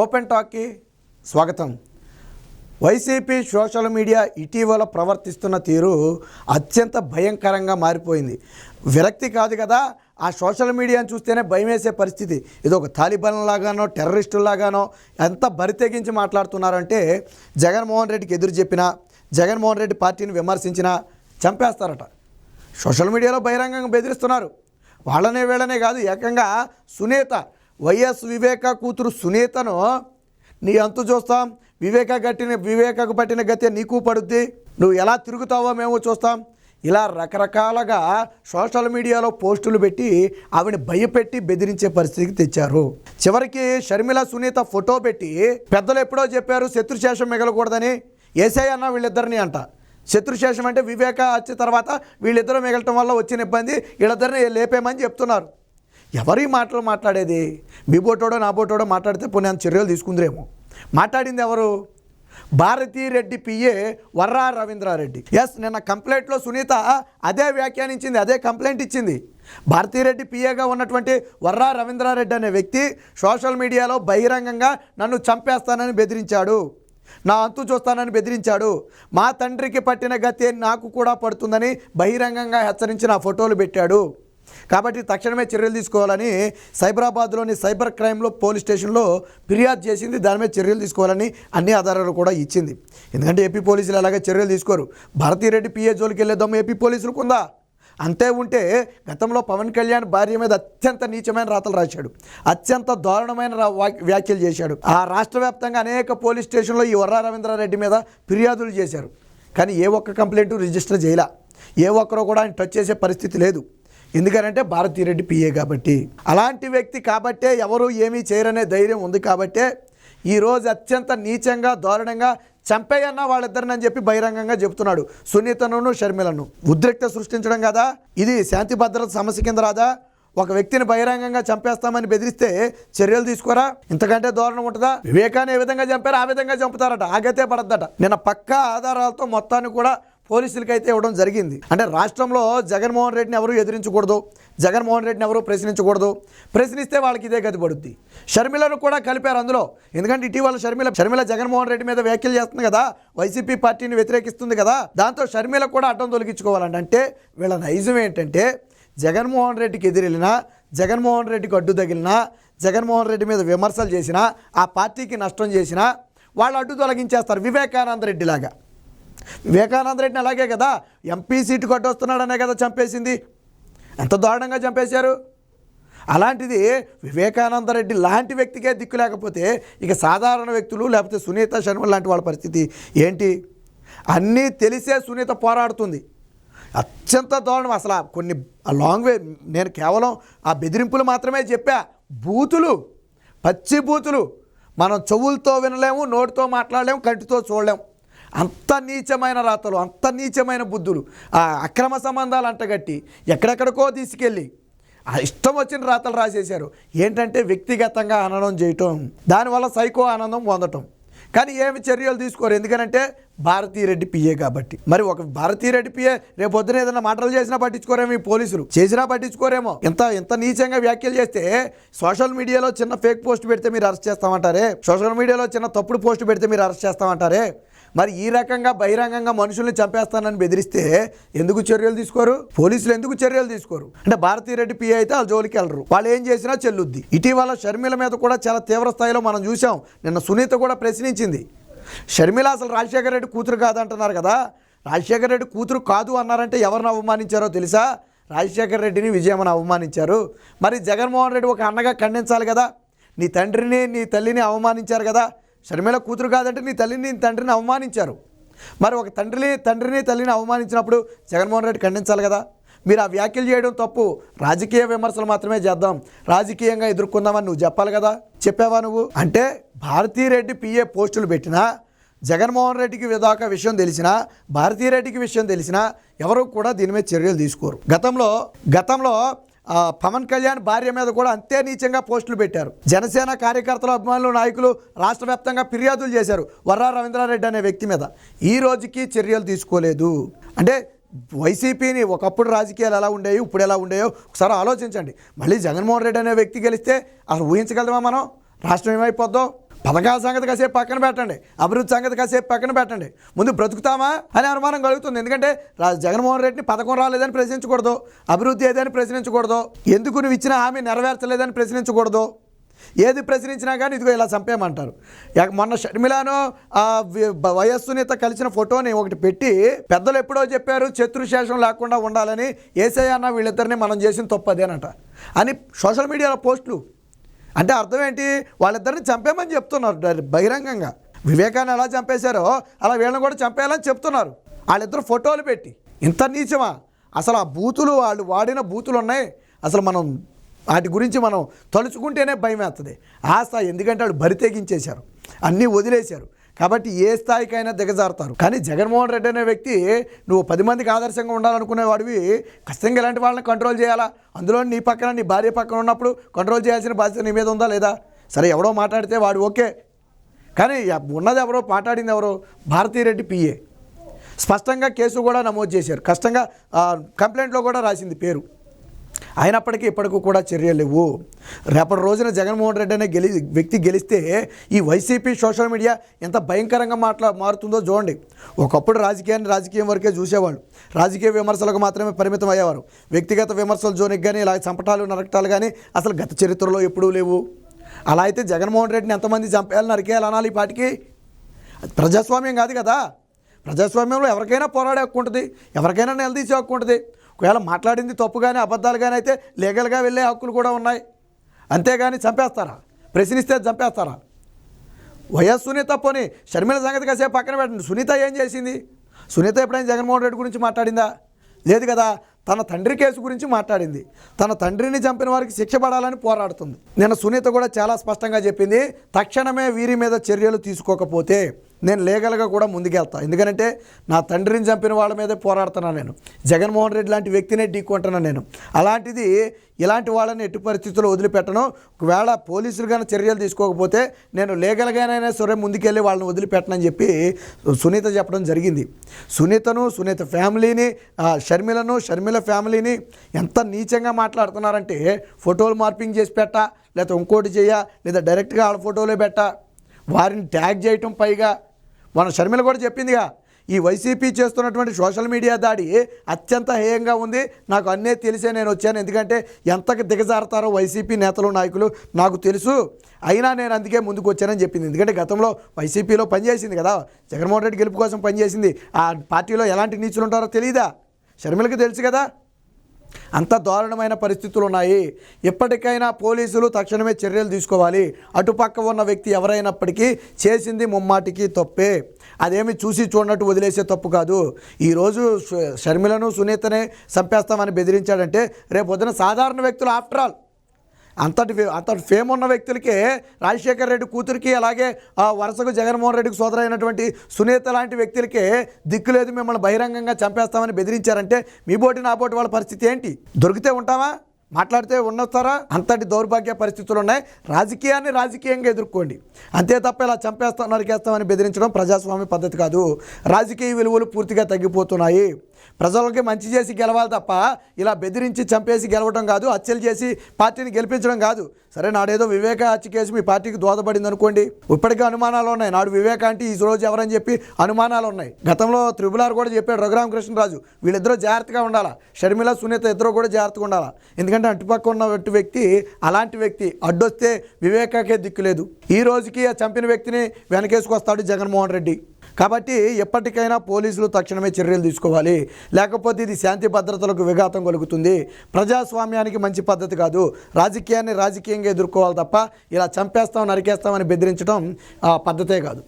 Open టాక్కి స్వాగతం. YCP social media ఇటీవల ప్రవర్తిస్తున్న తీరు అత్యంత భయంకరంగా మారిపోయింది. విరక్తి కాదు కదా ఆ సోషల్ మీడియాను చూస్తేనే భయం వేసే పరిస్థితి. ఇది ఒక లాగానో టెర్రరిస్టులాగానో ఎంత బరితెగించి మాట్లాడుతున్నారంటే జగన్మోహన్ రెడ్డికి ఎదురు చెప్పినా జగన్మోహన్ రెడ్డి పార్టీని విమర్శించినా చంపేస్తారట. సోషల్ మీడియాలో బహిరంగంగా బెదిరిస్తున్నారు. వాళ్ళనే వీళ్ళనే కాదు ఏకంగా సునీత వైఎస్ వివేక కూతురు సునీతను నీ అంతు చూస్తాం. వివేక గట్టిన వివేకకు పట్టిన గతి నీకు పడుద్ది. నువ్వు ఎలా తిరుగుతావో మేము చూస్తాం. ఇలా రకరకాలుగా సోషల్ మీడియాలో పోస్టులు పెట్టి ఆవిడ భయపెట్టి బెదిరించే పరిస్థితికి తెచ్చారు. చివరికి షర్మిల సునీత ఫోటో పెట్టి పెద్దలు ఎప్పుడో చెప్పారు శత్రుశేషం మిగలకూడదని. ఏసై అన్న వీళ్ళిద్దరిని అంట. శత్రుశేషం అంటే వివేక వచ్చి తర్వాత వీళ్ళిద్దరూ మిగలటం వల్ల వచ్చిన ఇబ్బంది వీళ్ళిద్దరిని లేపేమని చెప్తున్నారు. ఎవరి మాటలు మాట్లాడేది? మీ బోటోడో నా బోటోడో మాట్లాడితే పుణ్యాన్ని చర్యలు తీసుకుందిరేమో. మాట్లాడింది ఎవరు? భారతీ రెడ్డి పిఏ వర్రా రవీంద్రారెడ్డి. ఎస్ నిన్న కంప్లైంట్లో సునీత అదే వ్యాఖ్యానించింది అదే కంప్లైంట్ ఇచ్చింది. భారతీరెడ్డి పిఏగా ఉన్నటువంటి వర్రా రవీంద్రారెడ్డి అనే వ్యక్తి సోషల్ మీడియాలో బహిరంగంగా నన్ను చంపేస్తానని బెదిరించాడు. నా అంతు చూస్తానని బెదిరించాడు. మా తండ్రికి పట్టిన గతి నాకు కూడా పడుతుందని బహిరంగంగా హెచ్చరించి నా ఫోటోలు పెట్టాడు. కాబట్టి తక్షణమే చర్యలు తీసుకోవాలని సైబరాబాద్లోని సైబర్ క్రైమ్లో పోలీస్ స్టేషన్లో ఫిర్యాదు చేసింది. దాని మీద చర్యలు తీసుకోవాలని అన్ని ఆధారాలు కూడా ఇచ్చింది. ఎందుకంటే ఏపీ పోలీసులు అలాగే చర్యలు తీసుకోరు. భారతీరెడ్డి పిఏ జోలికి వెళ్ళే ఏపీ పోలీసులకు ఉందా అంతే ఉంటే గతంలో పవన్ కళ్యాణ్ భార్య మీద అత్యంత నీచమైన రాతలు రాశాడు. అత్యంత దారుణమైన వ్యాఖ్యలు చేశాడు. ఆ రాష్ట్ర వ్యాప్తంగా అనేక పోలీస్ స్టేషన్లో ఈ వర్రా రవీంద్రారెడ్డి మీద ఫిర్యాదులు చేశారు. కానీ ఏ ఒక్క కంప్లైంట్ రిజిస్టర్ చేయలే. ఏ ఒక్కరూ కూడా ఆయన టచ్ చేసే పరిస్థితి లేదు. ఎందుకనంటే భారతీరెడ్డి పిఏ కాబట్టి. అలాంటి వ్యక్తి కాబట్టే ఎవరు ఏమీ చేయరనే ధైర్యం ఉంది కాబట్టే ఈరోజు అత్యంత నీచంగా దారుణంగా చంపేయన్న వాళ్ళిద్దరిని అని చెప్పి బహిరంగంగా చెబుతున్నాడు సునీతను షర్మిలను. ఉద్రిక్త సృష్టించడం కదా? ఇది శాంతి భద్రత సమస్య కింద రాదా? ఒక వ్యక్తిని బహిరంగంగా చంపేస్తామని బెదిరిస్తే చర్యలు తీసుకోరా? ఇంతకంటే దూరం ఉంటుందా? వివేకాన్ని ఏ విధంగా చంపారో ఆ విధంగా చంపుతారట. ఆగతే పడద్దట. నిన్న పక్కా ఆధారాలతో మొత్తాన్ని కూడా పోలీసులకి అయితే ఇవ్వడం జరిగింది. అంటే రాష్ట్రంలో జగన్మోహన్ రెడ్డిని ఎవరు ఎదిరించకూడదు? జగన్మోహన్ రెడ్డిని ఎవరు ప్రశ్నించకూడదు? ప్రశ్నిస్తే వాళ్ళకి ఇదే గతి పడుద్ది. షర్మిలను కూడా కలిపారు అందులో. ఎందుకంటే ఇటీవల షర్మిల షర్మిల జగన్మోహన్ రెడ్డి మీద వ్యాఖ్యలు చేస్తుంది కదా? వైసీపీ పార్టీని వ్యతిరేకిస్తుంది కదా? దాంతో షర్మిల కూడా అడ్డం తొలగించుకోవాలండి అంటే వీళ్ళ నైజం ఏంటంటే జగన్మోహన్ రెడ్డికి ఎదిరెళ్ళినా జగన్మోహన్ రెడ్డికి అడ్డు తగిలినా జగన్మోహన్ రెడ్డి మీద విమర్శలు చేసినా ఆ పార్టీకి నష్టం చేసినా వాళ్ళు అడ్డు తొలగించేస్తారు వివేకానంద రెడ్డిలాగా. వివేకానంద రెడ్డిని అలాగే కదా? ఎంపీ సీటు కొట్టొస్తున్నాడనే కదా చంపేసింది. ఎంత దారుణంగా చంపేశారు? అలాంటిది వివేకానంద రెడ్డి లాంటి వ్యక్తికే దిక్కు లేకపోతే ఇక సాధారణ వ్యక్తులు లేకపోతే సునీత శర్మ లాంటి వాళ్ళ పరిస్థితి ఏంటి? అన్నీ తెలిసే సునీత పోరాడుతుంది. అత్యంత దారుణం. అసలు కొన్ని లాంగ్వేజ్ లాంగ్ వే నేను కేవలం ఆ బెదిరింపులు మాత్రమే చెప్పా. బూతులు పచ్చి బూతులు. మనం చెవులతో వినలేము నోటితో మాట్లాడలేము కంటితో చూడలేము. అంత నీచమైన రాతలు అంత నీచమైన బుద్ధులు ఆ అక్రమ సంబంధాలు అంటగట్టి ఎక్కడెక్కడికో తీసుకెళ్ళి ఆ ఇష్టం వచ్చిన రాతలు రాసేశారు. ఏంటంటే వ్యక్తిగతంగా ఆనందం చేయటం దానివల్ల సైకో ఆనందం పొందటం. కానీ ఏమి చర్యలు తీసుకోరు. ఎందుకనంటే భారతీరెడ్డి పిఏ కాబట్టి. మరి ఒక భారతీరెడ్డి పిఏ రేపు పొద్దున ఏదైనా మాటలు చేసినా పట్టించుకోరేమో ఈ పోలీసులు. చేసినా పట్టించుకోరేమో. ఇంత ఇంత నీచంగా వ్యాఖ్యలు చేస్తే సోషల్ మీడియాలో చిన్న ఫేక్ పోస్ట్ పెడితే మీరు అరెస్ట్ చేస్తామంటారే? సోషల్ మీడియాలో చిన్న తప్పుడు పోస్ట్ పెడితే మీరు అరెస్ట్ చేస్తామంటారే? మరి ఈ రకంగా బహిరంగంగా మనుషుల్ని చంపేస్తానని బెదిరిస్తే ఎందుకు చర్యలు తీసుకోరు? పోలీసులు ఎందుకు చర్యలు తీసుకోరు? అంటే భారతీరెడ్డి పిఐ అయితే వాళ్ళ జోలికి వెళ్ళరు. వాళ్ళు ఏం చేసినా చెల్లుద్ది. ఇటీవల షర్మిల మీద కూడా చాలా తీవ్ర స్థాయిలో మనం చూసాం నిన్న సునీత కూడా ప్రశ్నించింది. షర్మిల అసలు రాజశేఖర రెడ్డి కూతురు కాదంటున్నారు కదా. రాజశేఖర రెడ్డి కూతురు కాదు అన్నారంటే ఎవరిని అవమానించారో తెలుసా? రాజశేఖర రెడ్డిని విజయమని అవమానించారు. మరి జగన్మోహన్ రెడ్డి ఒక అన్నగా ఖండించాలి కదా. నీ తండ్రిని నీ తల్లిని అవమానించారు కదా. షర్మిల కూతురు కాదంటే నీ తల్లిని నీ తండ్రిని అవమానించారు. మరి ఒక తండ్రిని తండ్రిని తల్లిని అవమానించినప్పుడు జగన్మోహన్ రెడ్డి ఖండించాలి కదా? మీరు ఆ వ్యాఖ్యలు చేయడం తప్పు. రాజకీయ విమర్శలు మాత్రమే చేద్దాం. రాజకీయంగా ఎదుర్కొందామని నువ్వు చెప్పాలి కదా? చెప్పావా నువ్వు? అంటే భారతీరెడ్డి పిఏ పోస్టులు పెట్టినా జగన్మోహన్ రెడ్డికి విదాక విషయం తెలిసినా భారతీరెడ్డికి విషయం తెలిసినా ఎవరు కూడా దీని మీద చర్యలు తీసుకోరు. గతంలో గతంలో పవన్ కళ్యాణ్ భార్య మీద కూడా అంతే నీచంగా పోస్టులు పెట్టారు. జనసేన కార్యకర్తలు అభిమానులు నాయకులు రాష్ట్ర వ్యాప్తంగా ఫిర్యాదులు చేశారు వర్రా రవీంద్రారెడ్డి అనే వ్యక్తి మీద. ఈ రోజుకి చర్యలు తీసుకోలేదు. అంటే వైసీపీని ఒకప్పుడు రాజకీయాలు ఎలా ఉండేవి ఇప్పుడు ఎలా ఉండేవో ఒకసారి ఆలోచించండి. మళ్ళీ జగన్మోహన్ రెడ్డి అనే వ్యక్తి గెలిస్తే అసలు ఊహించగలమా మనం? రాష్ట్రం ఏమైపోద్దో? పథకాల సంగతి కాసేపు పక్కన పెట్టండి. అభివృద్ధి సంగతి కాసేపు పక్కన పెట్టండి. ముందు బ్రతుకుతామా అని అనుమానం కలుగుతుంది. ఎందుకంటే జగన్మోహన్ రెడ్డిని పథకం రాలేదని ప్రశ్నించకూడదు. అభివృద్ధి ఏదని ప్రశ్నించకూడదు. ఎందుకు నువ్వు ఇచ్చిన హామీ నెరవేర్చలేదని ప్రశ్నించకూడదు? ఏది ప్రశ్నించినా కానీ ఇదిగో ఇలా చంపేయమంటారు. ఇక మొన్న షర్మిలాను ఆ వయస్సునిత కలిసిన ఫోటోని ఒకటి పెట్టి పెద్దలు ఎప్పుడో చెప్పారు శత్రుశేషం లేకుండా ఉండాలని ఏసై అన్న వీళ్ళిద్దరిని మనం చేసిన తప్పదేనట అని సోషల్ మీడియాలో పోస్టులు అంటే అర్థం ఏంటి? వాళ్ళిద్దరిని చంపేమని చెప్తున్నారు. బహిరంగంగా. వివేకాన్ని ఎలా చంపేశారో అలా వీళ్ళని కూడా చంపేయాలని చెప్తున్నారు. వాళ్ళిద్దరు ఫోటోలు పెట్టి. ఇంత నీచమా? అసలు ఆ బూతులు వాళ్ళు వాడిన బూతులు ఉన్నాయి. అసలు మనం వాటి గురించి మనం తలుచుకుంటేనే భయం వేస్తుంది ఆ ఎందుకంటే వాళ్ళు బరి తెగించేశారు. అన్నీ వదిలేశారు. కాబట్టి ఏ స్థాయికైనా దిగజారుతారు. కానీ జగన్మోహన్ రెడ్డి అనే వ్యక్తి నువ్వు పది మందికి ఆదర్శంగా ఉండాలనుకునేవాడివి ఖచ్చితంగా ఇలాంటి వాళ్ళని కంట్రోల్ చేయాలా? అందులో నీ పక్కన నీ భార్య పక్కన ఉన్నప్పుడు కంట్రోల్ చేయాల్సిన బాధ్యత నీ మీద ఉందా లేదా? సరే ఎవడో మాట్లాడితే వాడు ఓకే. కానీ ఉన్నది ఎవరో మాట్లాడింది ఎవరో? భారతీరెడ్డి పిఏ స్పష్టంగా కేసు కూడా నమోదు చేశారు. కష్టంగా కంప్లైంట్లో కూడా రాసింది పేరు. అయినప్పటికీ ఇప్పటికీ కూడా చర్యలు లేవు. రేపటి రోజున జగన్మోహన్ రెడ్డి అనే గెలి వ్యక్తి గెలిస్తే ఈ వైసీపీ సోషల్ మీడియా ఎంత భయంకరంగా మాట్లా మారుతుందో చూడండి. ఒకప్పుడు రాజకీయాన్ని రాజకీయం వరకే చూసేవాళ్ళు. రాజకీయ విమర్శలకు మాత్రమే పరిమితం అయ్యేవారు. వ్యక్తిగత విమర్శలు జోనికి కానీ ఇలా చంపటాలు నరకటాలు కానీ అసలు గత చరిత్రలో ఎప్పుడూ లేవు. అలా అయితే జగన్మోహన్ రెడ్డిని ఎంతమంది చంపేయాలి నరికేయాలి అనాలి ఈ పాటికి అది ప్రజాస్వామ్యం కాదు కదా. ప్రజాస్వామ్యంలో ఎవరికైనా పోరాడే హక్కు ఉంటుంది. ఎవరికైనా నిలదీసే హక్కు ఉంటుంది. ఒకవేళ మాట్లాడింది తప్పు కానీ అబద్ధాలు కానీ అయితే లీగల్గా వెళ్ళే హక్కులు కూడా ఉన్నాయి. అంతేగాని చంపేస్తారా? ప్రశ్నిస్తే చంపేస్తారా? వైఎస్ సునీత పోని షర్మిల సంగతి కాసేపు పక్కన పెట్టండి. సునీత ఏం చేసింది? సునీత ఎప్పుడైనా జగన్మోహన్ రెడ్డి గురించి మాట్లాడిందా? లేదు కదా తన తండ్రి కేసు గురించి మాట్లాడింది. తన తండ్రిని చంపిన వారికి శిక్ష పడాలని పోరాడుతుంది. నేను సునీత కూడా చాలా స్పష్టంగా చెప్పింది తక్షణమే వీరి మీద చర్యలు తీసుకోకపోతే నేను లీగల్గా కూడా ముందుకెళ్తా. ఎందుకంటే నా తండ్రిని చంపిన వాళ్ళ మీదే పోరాడుతున్నాను నేను. జగన్మోహన్ రెడ్డి లాంటి వ్యక్తినే ఢీకొంటున్నాను నేను. అలాంటిది ఇలాంటి వాళ్ళని ఎట్టి పరిస్థితుల్లో వదిలిపెట్టను. ఒకవేళ పోలీసులు కానీ చర్యలు తీసుకోకపోతే నేను లీగల్గానైనా సరే ముందుకెళ్ళి వాళ్ళని వదిలిపెట్టనని చెప్పి సునీత చెప్పడం జరిగింది. సునీతను సునీత ఫ్యామిలీని షర్మిలను షర్మిల ఫ్యామిలీని ఎంత నీచంగా మాట్లాడుతున్నారంటే ఫోటోలు మార్పింగ్ చేసి పెట్ట లేదా ఇంకోటి చేయ లేదా డైరెక్ట్గా వాళ్ళ ఫోటోలే పెట్ట. వారిని ట్యాగ్ చేయటం పైగా మన షర్మిల కూడా చెప్పిందిగా ఈ వైసీపీ చేస్తున్నటువంటి సోషల్ మీడియా దాడి అత్యంత హేయంగా ఉంది. నాకు అన్నీ తెలిసే నేను వచ్చాను. ఎందుకంటే ఎంతకు దిగజారుతారో వైసీపీ నేతలు నాయకులు నాకు తెలుసు. అయినా నేను అందుకే ముందుకు వచ్చానని చెప్పింది. ఎందుకంటే గతంలో వైసీపీలో పనిచేసింది కదా. జగన్మోహన్ రెడ్డి గెలుపు కోసం పనిచేసింది. ఆ పార్టీలో ఎలాంటి నీచులు ఉంటారో తెలియదా షర్మిలకి తెలుసు కదా. అంత దారుణమైన పరిస్థితులు ఉన్నాయి ఎప్పటికైనా పోలీసులు తక్షణమే చర్యలు తీసుకోవాలి. అటుపక్క ఉన్న వ్యక్తి ఎవరైనప్పటికీ చేసింది ముమ్మాటికి తప్పే. అదేమి చూసి చూడనట్టు వదిలేసే తప్పు కాదు. ఈరోజు షర్మిలను సునీతనే చంపేస్తామని బెదిరించాడంటే రేపు పొద్దున సాధారణ వ్యక్తులు ఆఫ్టర్ ఆల్. అంతటి అంతటి ఫేమ్ ఉన్న వ్యక్తులకే రాజశేఖర్ రెడ్డి కూతురికి అలాగే ఆ వరుసకు జగన్మోహన్ రెడ్డికి సోదరైనటువంటి సునీత లాంటి వ్యక్తులకే దిక్కు లేదు మిమ్మల్ని బహిరంగంగా చంపేస్తామని బెదిరించారంటే మీ బోటి నా బోటి వాళ్ళ పరిస్థితి ఏంటి? దొరికితే ఉంటామా మాట్లాడితే ఉన్నస్తారా? అంతటి దౌర్భాగ్య పరిస్థితులు ఉన్నాయి రాజకీయాన్ని రాజకీయంగా ఎదుర్కోండి. అంతే తప్ప ఇలా చంపేస్తాం నరికేస్తామని బెదిరించడం ప్రజాస్వామ్య పద్ధతి కాదు. రాజకీయ విలువలు పూర్తిగా తగ్గిపోతున్నాయి. ప్రజలకి మంచి చేసి గెలవాలి తప్ప ఇలా బెదిరించి చంపేసి గెలవడం కాదు హత్యలు చేసి పార్టీని గెలిపించడం కాదు. సరే నాడేదో వివేక హత్య కేసు మీ పార్టీకి దోహదపడింది అనుకోండి. ఇప్పటికీ అనుమానాలు ఉన్నాయి. నాడు వివేక అంటే ఈ రోజు ఎవరని చెప్పి అనుమానాలు ఉన్నాయి. గతంలో త్రిబుల్ ఆర్ కూడా చెప్పాడు రఘురామ కృష్ణరాజు వీళ్ళిద్దరూ జాగ్రత్తగా ఉండాలా? షర్మిల సునీత ఇద్దరు కూడా జాగ్రత్తగా ఉండాలా? ఎందుకంటే అటుపక్క ఉన్న వ్యక్తి అలాంటి వ్యక్తి అడ్డొస్తే వివేకాకే దిక్కు లేదు. ఈ రోజుకి ఆ చంపిన వ్యక్తిని వెనకేసుకొస్తాడు జగన్మోహన్ రెడ్డి. కాబట్టి ఎప్పటికైనా పోలీసులు తక్షణమే చర్యలు తీసుకోవాలి. లేకపోతే ఇది శాంతి భద్రతలకు విఘాతం కలుగుతుంది. ప్రజాస్వామ్యానికి మంచి పద్ధతి కాదు. రాజకీయాన్ని రాజకీయంగా ఎదుర్కోవాలి తప్ప ఇలా చంపేస్తాం నరికేస్తామని బెదిరించడం ఆ పద్ధతే కాదు.